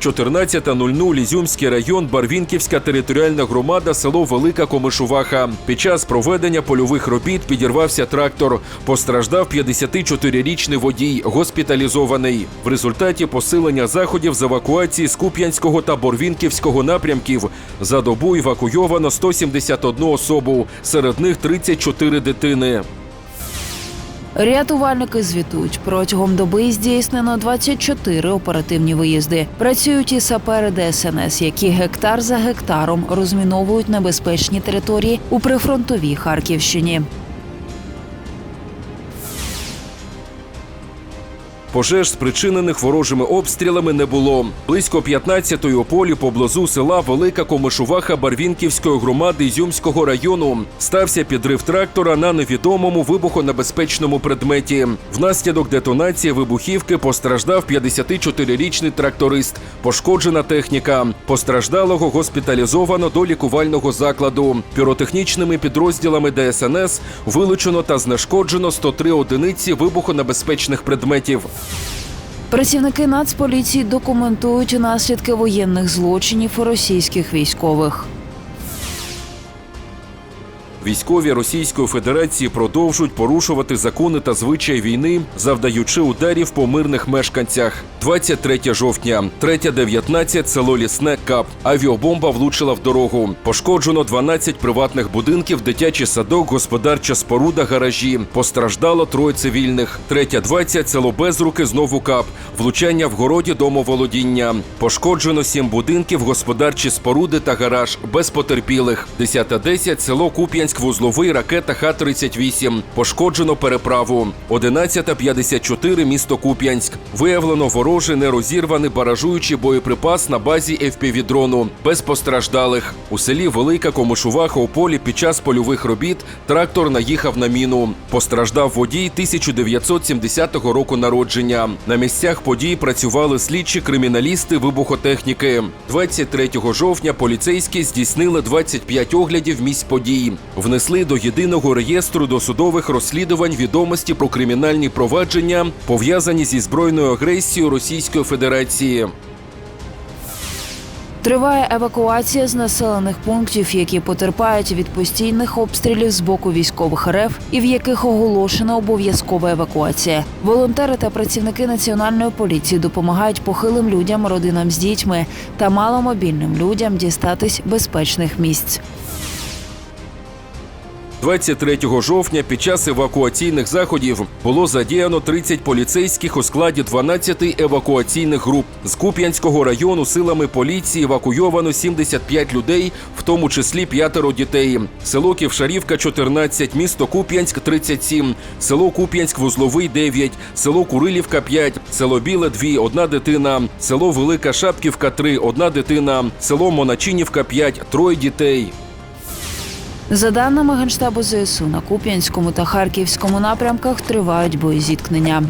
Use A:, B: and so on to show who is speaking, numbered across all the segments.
A: 14.00 Ізюмський район, Барвінківська територіальна громада, село Велика Комишуваха. Під час проведення польових робіт підірвався трактор. Постраждав 54-річний водій, госпіталізований. В результаті посилення заходів з евакуації з Куп'янського та Борвінківського напрямків за добу евакуйовано 171 особу, серед них 34 дитини.
B: Рятувальники звітують протягом доби здійснено 24 оперативні виїзди. Працюють і сапери ДСНС, які гектар за гектаром розміновують небезпечні території у прифронтовій Харківщині.
A: Пожеж, спричинених ворожими обстрілами, не було. Близько 15-ї у полі поблизу села Велика Комишуваха Барвінківської громади Ізюмського району стався підрив трактора на невідомому вибухонебезпечному предметі. Внаслідок детонації вибухівки постраждав 54-річний тракторист. Пошкоджена техніка. Постраждалого госпіталізовано до лікувального закладу. Піротехнічними підрозділами ДСНС вилучено та знешкоджено 103 одиниці вибухонебезпечних предметів.
B: Працівники Нацполіції документують наслідки воєнних злочинів російських військових.
A: Військові Російської Федерації продовжують порушувати закони та звичаї війни, завдаючи ударів по мирних мешканцях. 23 жовтня, 3.19, село Лісне Кап. Авіабомба влучила в дорогу. Пошкоджено 12 приватних будинків, дитячий садок, господарча споруда, гаражі. Постраждало троє цивільних. 3.20, село Безруки, знову кап. Влучання в городі домоволодіння. Пошкоджено 7 будинків, господарчі споруди та гараж. Без потерпілих. 10.10, село Куп'янськ, вузловий, ракета Х-38. Пошкоджено переправу. 11.54, місто Куп'янськ. Виявлено ворожий нерозірваний баражуючий боєприпас на базі FPV-дрону. Без постраждалих. У селі Велика Комишуваха у полі під час польових робіт трактор наїхав на міну. Постраждав водій 1970 року народження. На місцях подій працювали слідчі криміналісти вибухотехніки. 23 жовтня поліцейські здійснили 25 оглядів місць подій. Внесли до єдиного реєстру досудових розслідувань відомості про кримінальні провадження, пов'язані зі збройною агресією Російської Федерації.
B: Триває евакуація з населених пунктів, які потерпають від постійних обстрілів з боку військових РФ і в яких оголошена обов'язкова евакуація. Волонтери та працівники національної поліції допомагають похилим людям, родинам з дітьми та маломобільним людям дістатись безпечних місць.
A: 23 жовтня під час евакуаційних заходів було задіяно 30 поліцейських у складі 12 евакуаційних груп. З Куп'янського району силами поліції евакуйовано 75 людей, в тому числі п'ятеро дітей. Село Ківшарівка 14, місто Куп'янськ 37, село Куп'янськ Вузловий 9, село Курилівка 5, село Біле 2, одна дитина, село Велика Шапківка 3, одна дитина, село Моначинівка 5, троє дітей.
B: За даними Генштабу ЗСУ, на Куп'янському та Харківському напрямках тривають боєзіткнення.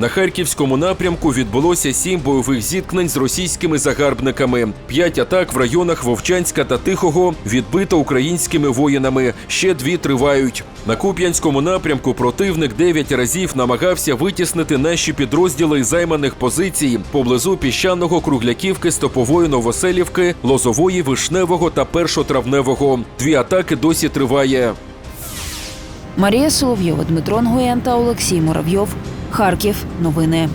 A: На харківському напрямку відбулося сім бойових зіткнень з російськими загарбниками. П'ять атак в районах Вовчанська та Тихого відбито українськими воїнами. Ще дві тривають. На Куп'янському напрямку противник дев'ять разів намагався витіснити наші підрозділи займаних позицій поблизу піщаного Кругляківки, Стопової Новоселівки, Лозової, Вишневого та Першотравневого. Дві атаки досі триває.
B: Марія Соловйова, Дмитро Нгоєн та Олексій Муравйов. Харків. Новини.